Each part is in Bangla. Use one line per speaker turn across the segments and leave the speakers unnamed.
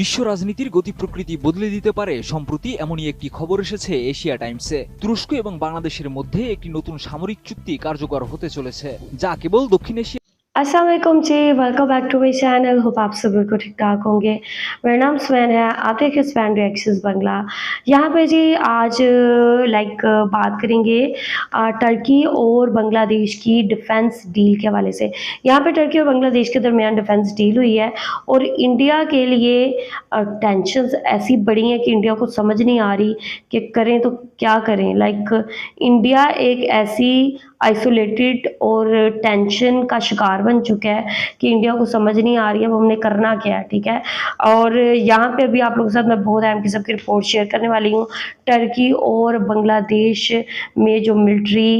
বিশ্ব রাজনীতির গতি প্রকৃতি বদলে দিতে পারে, সম্প্রতি এমনই একটি খবর এসেছে এশিয়া টাইমসে। তুরস্ক এবং বাংলাদেশের মধ্যে একটি নতুন সামরিক চুক্তি কার্যকর হতে চলেছে, যা কেবল দক্ষিণ এশিয়া
वालेकुम जी welcome back to my channel hope आप सब बिल्कुल ठीक ठाक होंगे। मेरा नाम स्वैन है, आप देखें स्वैन रिएक्शंस बंगला यहाँ पे जी आज लाइक बात करेंगे टर्की और बांग्लादेश की डिफेंस डील के हवाले से। यहाँ पे टर्की और बांग्लादेश के दरमियान डिफेंस डील हुई है और इंडिया के लिए टेंशन ऐसी बड़ी हैं कि इंडिया को समझ नहीं आ रही कि करें तो क्या करें। लाइक इंडिया एक ऐसी आइसोलेटेड और टेंशन का शिकार बन चुका है कि इंडिया को समझ नहीं आ रही है, अब हमने करना क्या है, ठीक है? और यहाँ पे अभी आप लोगों के साथ मैं बहुत अहम किस्म की रिपोर्ट शेयर करने वाली हूँ। टर्की और बांग्लादेश में जो मिलिट्री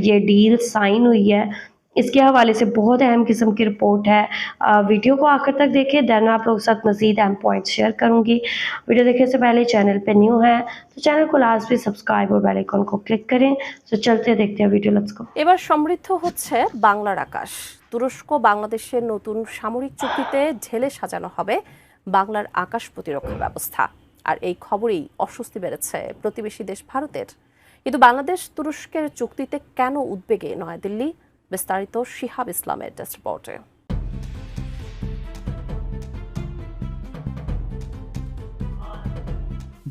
ये डील साइन हुई है इसके हवाले से बहुत अहम किस्म की रिपोर्ट है अ, वीडियो को आखिर तक देखें देन मैं आप लोगों के साथ मजीद अहम पॉइंट शेयर करूँगी वीडियो देखने से पहले चैनल पे न्यू है तो चैनल को लाजमी सब्सक्राइब और बेल आइकन को क्लिक करें तो चलते देखते हैं वीडियो लेट्स गो
এবার সমৃদ্ধ হচ্ছে বাংলার আকাশ তুরস্ক বাংলাদেশের নতুন সামরিক চুক্তিতে ঢেলে সাজানো হবে বাংলার আকাশ প্রতিরক্ষা ব্যবস্থা আর এই খবরেই অস্বস্তি বেড়েছে প্রতিবেশী দেশ ভারতের কিন্তু বাংলাদেশ তুরস্কের চুক্তিতে কেন উদ্বেগে নয়াদিল্লি বিস্তারিত শিহাব ইসলামের টেস্ট রিপোর্টে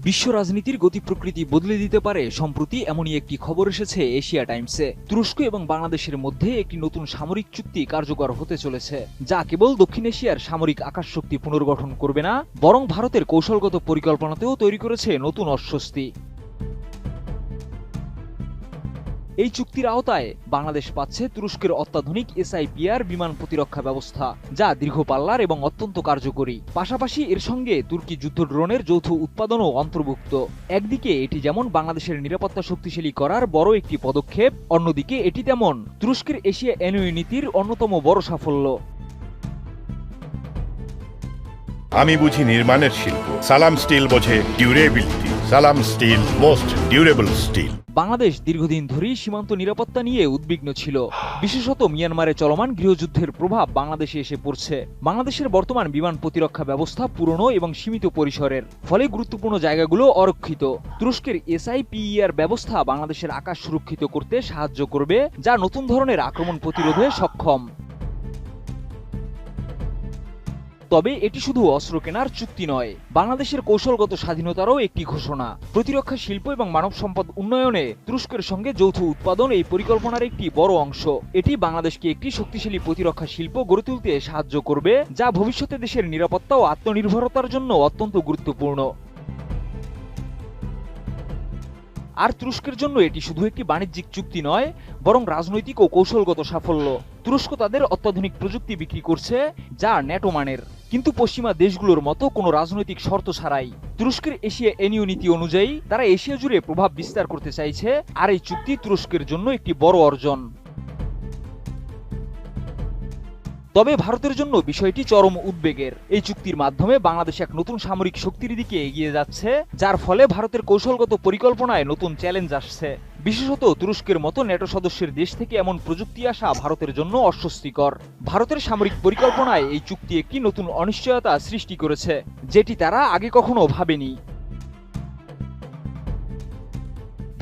বিশ্ব রাজনীতির গতি প্রকৃতি বদলে দিতে পারে, সম্প্রতি এমনই একটি খবর এসেছে এশিয়া টাইমসে। তুরস্ক এবং বাংলাদেশের মধ্যে একটি নতুন সামরিক চুক্তি কার্যকর হতে চলেছে, যা কেবল দক্ষিণ এশিয়ার সামরিক আকাশ শক্তি পুনর্গঠন করবে না, বরং ভারতের কৌশলগত পরিকল্পনাতেও তৈরি করেছে নতুন অস্বস্তি। এই চুক্তির আওতায় বাংলাদেশ পাচ্ছে তুরস্কের অত্যাধুনিক এসআইপিআর বিমান প্রতিরক্ষা ব্যবস্থা, যা দীর্ঘ পাল্লার এবং অত্যন্ত কার্যকরী। পাশাপাশি এর সঙ্গে তুর্কি যুদ্ধ ড্রোনের যৌথ উৎপাদনও অন্তর্ভুক্ত। একদিকে এটি যেমন বাংলাদেশের নিরাপত্তা শক্তিশালী করার বড় একটি পদক্ষেপ, অন্যদিকে এটি তেমন তুরস্কের এশিয়া এনইউ নীতির অন্যতম বড় সাফল্য।
আমি বুঝি নির্মাণের শিল্প। সালাম স্টিল বোঝে durability Salam steel most durable steel
Bangladesh দীর্ঘদিন ধরেই সীমান্ত নিরাপত্তা নিয়ে উদ্বিগ্ন ছিল। বিশেষত মিয়ানমারে চলমান গৃহযুদ্ধের প্রভাব বাংলাদেশে এসে পড়ছে। বাংলাদেশের বর্তমান বিমান প্রতিরক্ষা ব্যবস্থা পুরনো এবং সীমিত পরিসরের, ফলে গুরুত্বপূর্ণ জায়গাগুলো অরক্ষিত। তুরস্কের এসআইপিইআর ব্যবস্থা বাংলাদেশের আকাশ সুরক্ষিত করতে সাহায্য করবে, যা নতুন ধরনের আক্রমণ প্রতিরোধে সক্ষম। তবে এটি শুধু অস্ত্র কেনার চুক্তি নয়, বাংলাদেশের কৌশলগত স্বাধীনতারও একটি ঘোষণা। প্রতিরক্ষা শিল্প এবং মানব সম্পদ উন্নয়নে তুরস্কের সঙ্গে যৌথ উৎপাদন এই পরিকল্পনার একটি বড় অংশ। এটি বাংলাদেশকে একটি শক্তিশালী প্রতিরক্ষা শিল্প গড়ে তুলতে সাহায্য করবে, যা ভবিষ্যতে দেশের নিরাপত্তা ও আত্মনির্ভরতার জন্য অত্যন্ত গুরুত্বপূর্ণ। আর তুরস্কের জন্য এটি শুধু একটি বাণিজ্যিক চুক্তি নয়, বরং রাজনৈতিক ও কৌশলগত সাফল্য। তুরস্ক তাদের অত্যাধুনিক প্রযুক্তি বিক্রি করছে, যা ন্যাটো মানের কিন্তু পশ্চিমা দেশগুলোর মতো কোনো রাজনৈতিক শর্ত ছাড়াই তুরস্কের এশিয়া এনিও নীতি অনুযায়ী তারা এশিয়া জুড়ে প্রভাব বিস্তার করতে চাইছে আর এই চুক্তি তুরস্কের জন্য একটি বড় অর্জন। তবে ভারতের জন্য বিষয়টি চরম উদ্বেগের। এই চুক্তির মাধ্যমে বাংলাদেশ এক নতুন সামরিক শক্তির দিকে এগিয়ে যাচ্ছে, যার ফলে ভারতের কৌশলগত পরিকল্পনায় নতুন চ্যালেঞ্জ আসছে। বিশেষত তুরস্কের মতো ন্যাটো সদস্যের দেশ থেকে এমন প্রযুক্তি আসা ভারতের জন্য অস্বস্তিকর। ভারতের সামরিক পরিকল্পনায় এই চুক্তি একটি নতুন অনিশ্চয়তা সৃষ্টি করেছে, যেটি তারা আগে কখনো ভাবেনি।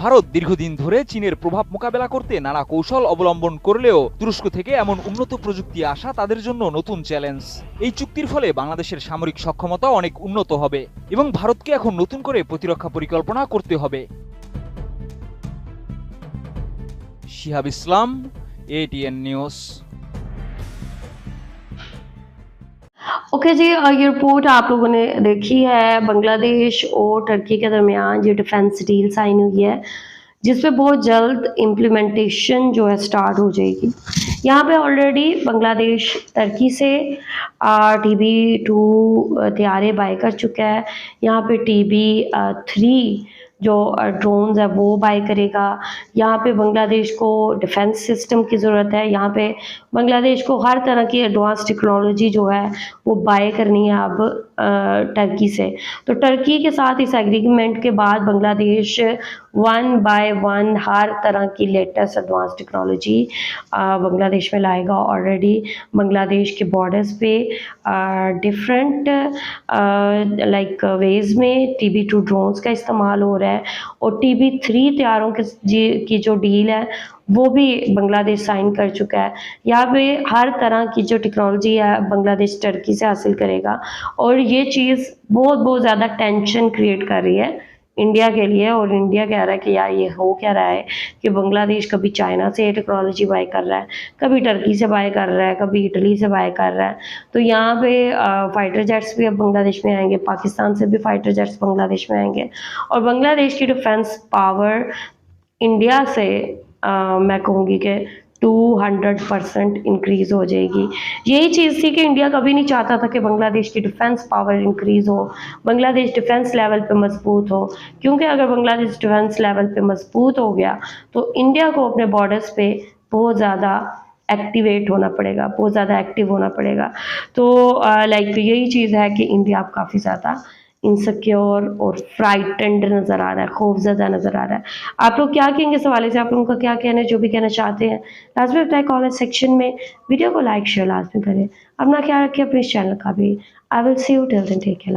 ভারত দীর্ঘদিন ধরে চীনের প্রভাব মোকাবেলা করতে নানা কৌশল অবলম্বন করলেও তুরস্ক থেকে এমন উন্নত প্রযুক্তি আসা তাদের জন্য নতুন চ্যালেঞ্জ। এই চুক্তির ফলে বাংলাদেশের সামরিক সক্ষমতা অনেক উন্নত হবে এবং ভারতকে এখন নতুন করে প্রতিরক্ষা পরিকল্পনা করতে হবে। Shihab Islam ATN news
okay जी अ, ये रिपोर्ट आप लोगों ने देखी है बांग्लादेश और टर्की के दरमियान ये डिफेंस डील साइन हुई है जिस पे बहुत जल्द इम्प्लीमेंटेशन जो है स्टार्ट हो जाएगी यहाँ पे ऑलरेडी बांग्लादेश टर्की से टी बी टू तैयारे बाय कर चुका है यहाँ पे टी बी थ्री जो ड्रोन्स है वो बाय करेगा। यहाँ पे बांग्लादेश को डिफेंस सिस्टम की ज़रूरत है। यहाँ पे बांग्लादेश को हर तरह की एडवांस टेक्नोलॉजी जो है, वो बाय करनी है अब टर्की से। तो टर्की के साथ इस एग्रीमेंट के बाद बांग्लादेश वन बाय वन हर तरह की लेटेस्ट एडवांस टेक्नोलॉजी बांग्लादेश में लाएगा। ऑलरेडी बांग्लादेश के बॉर्डर्स पे डिफरेंट लाइक वेज में टी बी टू ड्रोन्स का इस्तेमाल हो रहा है। और टी बी थ्री तैयारों के की जो डील है, वो भी बांग्लादेश साइन कर चुका है। यहाँ पे हर तरह की जो टेक्नोलॉजी है बांग्लादेश टर्की से हासिल करेगा। और ये चीज़ बहुत बहुत ज़्यादा टेंशन क्रिएट कर रही है। इंडिया के लिए और इंडिया कह रहा है कि यार ये हो क्या रहा है कि बांग्लादेश कभी चाइना से ये टेक्नोलॉजी बाय कर रहा है कभी टर्की से बाय कर रहा है कभी इटली से बाय कर रहा है। तो यहाँ पे फाइटर जेट्स भी अब बांग्लादेश में आएँगे पाकिस्तान से भी फाइटर जेट्स बांग्लादेश में आएँगे। और बांग्लादेश की डिफेंस पावर इंडिया से अ, मैं कहूँगी कि 200 परसेंट इंक्रीज़ हो जाएगी। यही चीज़ थी कि इंडिया कभी नहीं चाहता था कि बांग्लादेश की डिफेंस पावर इंक्रीज़ हो। बांग्लादेश डिफेंस लेवल पे मज़बूत हो। क्योंकि अगर बांग्लादेश डिफेंस लेवल पे मज़बूत हो गया तो इंडिया को अपने बॉर्डर्स पे बहुत ज़्यादा एक्टिवेट होना पड़ेगा, बहुत ज़्यादा एक्टिव होना पड़ेगा। तो लाइक यही चीज़ है कि इंडिया अब काफ़ी ज़्यादा इनसिक्योर और फ्राइटेंड नज़र आ रहा है, खौफजदा नज़र आ रहा है। आप लोग क्या कहेंगे इस हवाले से? आप लोगों का क्या कहना है? जो भी कहना चाहते हैं, लाजमी बताए कॉमेंट सेक्शन में वीडियो को लाइक शेयर लाजमी करें। अपना ख्याल रखिए अपने चैनल का भी। I will see you till then take